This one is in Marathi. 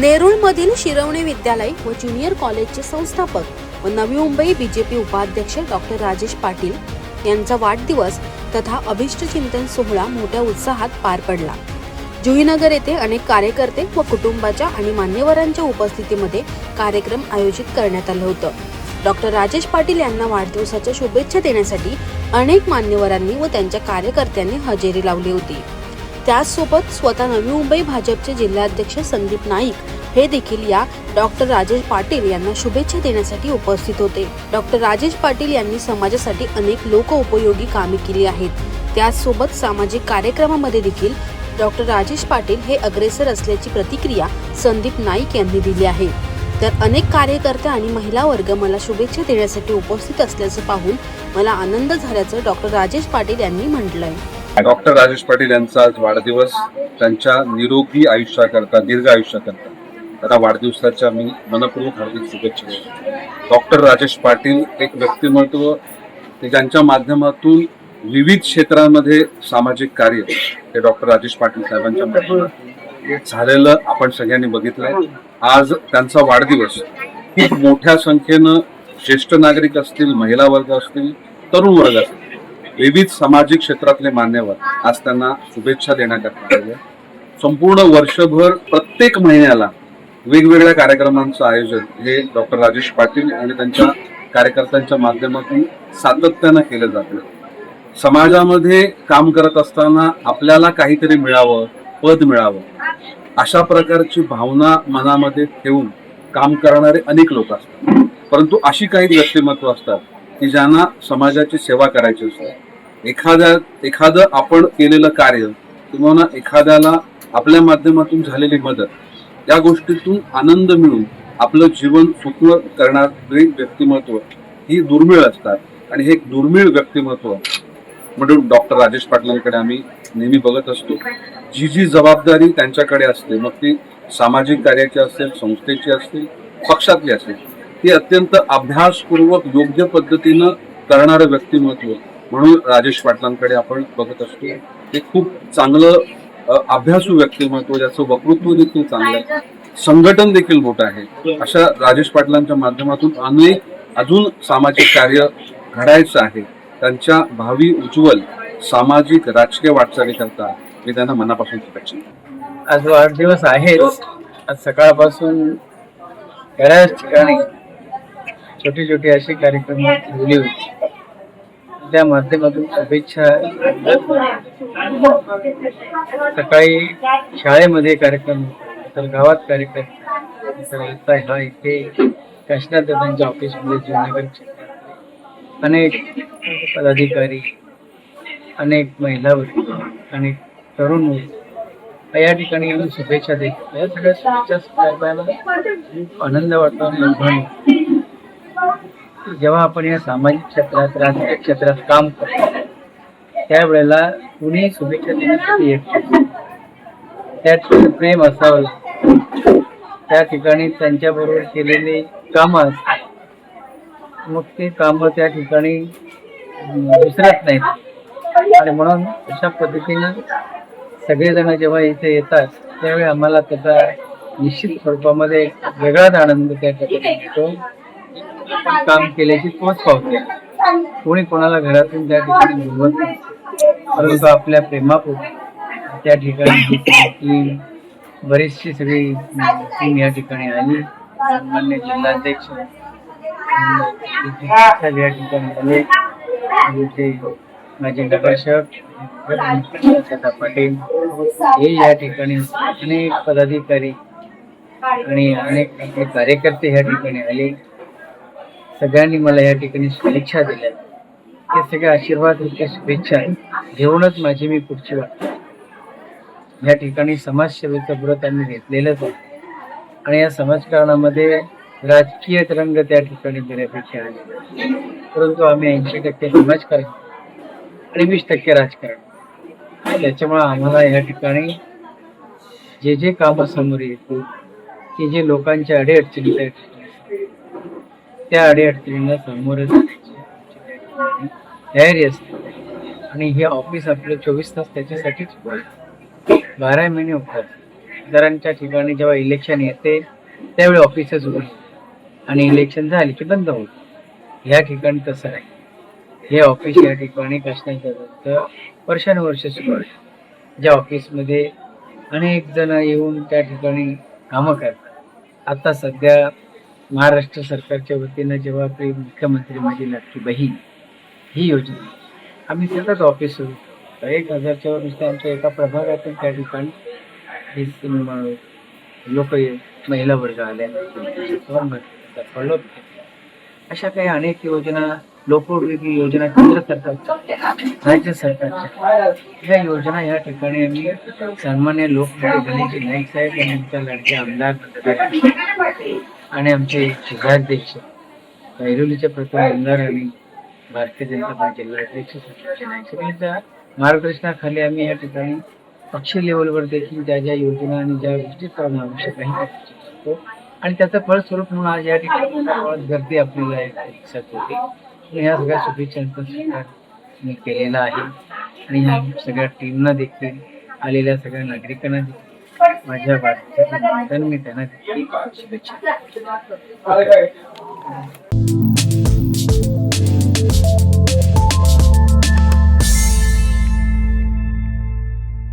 नेरुळमधील शिरवणे विद्यालय व ज्युनियर कॉलेजचे संस्थापक व नवी मुंबई बीजेपी उपाध्यक्ष डॉक्टर राजेश पाटील यांचा वाढदिवस तथा अभिष्ट चिंतन सोहळा मोठ्या उत्साहात पार पडला. जुईनगर येथे अनेक कार्यकर्ते व कुटुंबाच्या आणि मान्यवरांच्या उपस्थितीमध्ये कार्यक्रम आयोजित करण्यात आलं होतं. डॉक्टर राजेश पाटील यांना वाढदिवसाच्या शुभेच्छा देण्यासाठी अनेक मान्यवरांनी व त्यांच्या कार्यकर्त्यांनी हजेरी लावली होती. त्याचसोबत स्वतः नवी मुंबई भाजपचे जिल्हाध्यक्ष संदीप नाईक हे देखील या डॉक्टर राजेश पाटील यांना शुभेच्छा देण्यासाठी उपस्थित होते. डॉक्टर राजेश पाटील यांनी समाजासाठी अनेक लोकउपयोगी कामे केली आहेत. त्याचसोबत सामाजिक कार्यक्रमामध्ये देखील डॉक्टर राजेश पाटील हे अग्रेसर असल्याची प्रतिक्रिया संदीप नाईक यांनी दिली आहे. तर अनेक कार्यकर्ते आणि महिला वर्ग मला शुभेच्छा देण्यासाठी उपस्थित असल्याचं पाहून मला आनंद झाल्याचं डॉक्टर राजेश पाटील यांनी म्हटलंय. डॉक्टर राजेश पाटील यांचा आज वाढदिवस. त्यांच्या निरोगी आयुष्याकरता दीर्घ आयुष्याकरता त्यांना वाढदिवसाच्या मी मनपूर्वक हार्दिक शुभेच्छा देतो. डॉक्टर राजेश पाटील एक व्यक्तिमत्व ते ज्यांच्या माध्यमातून विविध क्षेत्रांमध्ये सामाजिक कार्य हे डॉक्टर राजेश पाटील साहेबांच्या माध्यमातून झालेलं आपण सगळ्यांनी बघितलंय. आज त्यांचा वाढदिवस खूप मोठ्या संख्येनं ज्येष्ठ नागरिक असतील महिला वर्ग असतील तरुण वर्ग असतील विविध सामाजिक क्षेत्रातले मान्यवर आज त्यांना शुभेच्छा देण्याकरता आले संपूर्ण वर्षभर प्रत्येक महिन्याला वेगवेगळ्या कार्यक्रमांचं आयोजन हे डॉक्टर राजेश पाटील आणि त्यांच्या कार्यकर्त्यांच्या माध्यमातून सातत्यानं केलं जातं. समाजामध्ये काम करत असताना आपल्याला काहीतरी मिळावं पद मिळावं अशा प्रकारची भावना मनामध्ये ठेवून काम करणारे अनेक लोक असतात. परंतु अशी काही व्यक्तिमत्व असतात की ज्यांना समाजाची सेवा करायची असते. एखाद्या एखादं आपण केलेलं कार्य किंवा एखाद्याला आपल्या माध्यमातून झालेली मदत या गोष्टीतून आनंद मिळून आपलं जीवन सुखर करणारे व्यक्तिमत्व ही दुर्मिळ असतात. आणि हे एक दुर्मिळ व्यक्तिमत्व म्हणून डॉक्टर राजेश पाटलांकडे आम्ही नेहमी बघत असतो. जी जी जबाबदारी त्यांच्याकडे असते मग ती सामाजिक कार्याची असेल संस्थेची असतील पक्षातली असेल ती अत्यंत अभ्यासपूर्वक योग्य पद्धतीनं करणारं व्यक्तिमत्व. म्हणून राजेश पाटलांकडे आपण बघत असतो. ते खूप चांगलं अभ्यासू व्यक्तिमत्व ज्याचं वक्तृत्व देखील चांगलं आहे. संघटन देखील मोठं आहे. अशा राजेश पाटलांच्या माध्यमातून अनेक अजून सामाजिक कार्य घडायचं आहे. त्यांच्या भावी उज्ज्वल सामाजिक राजकीय वाटचालीकरता मी त्यांना मनापासून शुभेच्छा आज वाढदिवस आहेच. आज सकाळपासून बऱ्याच ठिकाणी छोटी छोटी असे कार्यक्रम ठेवले होते. त्या माध्यमातून शुभेच्छा. सकाळी शाळेमध्ये कार्यक्रम तर गावात कार्यक्रम. तर आता हा इथे काशनाथ दादांच्या ऑफिसमध्ये जुनागड क्षेत्रात अनेक पदाधिकारी अनेक महिला वर्ग अनेक तरुण वर्ग या ठिकाणी येऊन शुभेच्छा देत या सगळ्या शुभेच्छा आनंद वाटतो आणि जेव्हा आपण या सामाजिक क्षेत्रात राजकीय क्षेत्रात काम करतो त्यावेळेला कुणी शुभेच्छा देण्यासाठी येत त्यात प्रेम असावं त्या ठिकाणी त्यांच्याबरोबर केलेली कामं असतात. मग ते कामं त्या ठिकाणी विसरत नाहीत. आणि म्हणून अशा पद्धतीनं सगळेजण जेव्हा इथे येतात त्यावेळी आम्हाला त्याचा निश्चित स्वरूपामध्ये वेगळाच आनंद त्या ठिकाणी मिळतो. काम केल्याची तोच पावते. कोणी कोणाला घरातून त्या ठिकाणी बोलवत नाही. परंतु आपल्या प्रेमापोटी त्या ठिकाणी बरीचशी सगळी टीम या ठिकाणी आली. सन्मान्य जिल्हाध्यक्ष या ठिकाणी आले. आणि ते माझे नगरसेवक पाटील हे या ठिकाणी अनेक पदाधिकारी आणि अनेक आपले कार्यकर्ते या ठिकाणी आले. सगळ्यांनी मला या ठिकाणी शुभेच्छा दिल्या. हे सगळे आशीर्वाद रूपी शुभेच्छा घेऊनच माझी मी पुढची वाटते या ठिकाणी समाजसेवेचं व्रत आम्ही घेतलेलंच आहे आणि या समाजकारणामध्ये राजकीय रंग त्या ठिकाणी देण्यापेक्षा आले. परंतु आम्ही ऐंशी टक्के समाजकारण आणि वीस टक्के राजकारण. त्याच्यामुळे आम्हाला या ठिकाणी जे जे कामं समोर येतील की जे लोकांच्या अडीअडचणी त्या त्या अडीअडचणींना समोर जाण्याची तयारी असते. आणि हे ऑफिस आपलं चोवीस तास त्याच्यासाठीच बारा महिने उपलब्ध दरांच्या ठिकाणी जेव्हा इलेक्शन येते त्यावेळी ऑफिसच उघड आणि इलेक्शन झाले की बंद होत ह्या ठिकाणी तसं आहे हे ऑफिस या ठिकाणी कष्टाचं वर्षानुवर्ष सुरू आहे. ज्या ऑफिसमध्ये अनेक जण येऊन त्या ठिकाणी कामं करतात. आता सध्या महाराष्ट्र सरकारच्या वतीनं जेव्हा आपली मुख्यमंत्री माझी लाटकी बहीण ही योजना आम्ही त्याचाच ऑफिस सुरू करतो. एक हजारच्या वर नुसतं आमच्या एका प्रभागातून त्या ठिकाणी लोक महिला वर्ग आल्या फॉर्म अशा काही अनेक योजना लोकोपयोगी योजना केंद्र सरकारच्या राज्य सरकारच्या या योजना या ठिकाणी आम्ही सन्मान्य लोकप्रतिनिधी नाईक साहेब आणि आमच्या लाडके आमदार आणि आमचे जिल्हाध्यक्ष ऐरोलीचे प्रथम आमदार आणि भारतीय जनता पार्टी जिल्हाध्यक्ष सगळ्यांच्या मार्गदर्शनाखाली आम्ही या ठिकाणी पक्ष लेवलवर देखील ज्या ज्या योजना आणि ज्या गोष्टी करणं आवश्यक आहे आणि त्याचं फळस्वरूप म्हणून आज या ठिकाणी गर्दी आपल्याला दिसत होती. ह्या सगळ्या शुभेच्छांचं स्वीकार मी केलेला आहे. आणि ह्या सगळ्या टीमना देखील आलेल्या सगळ्या नागरिकांना देखील माझ्या वाढदिवसाच्या मी त्यांना देखील शुभेच्छा.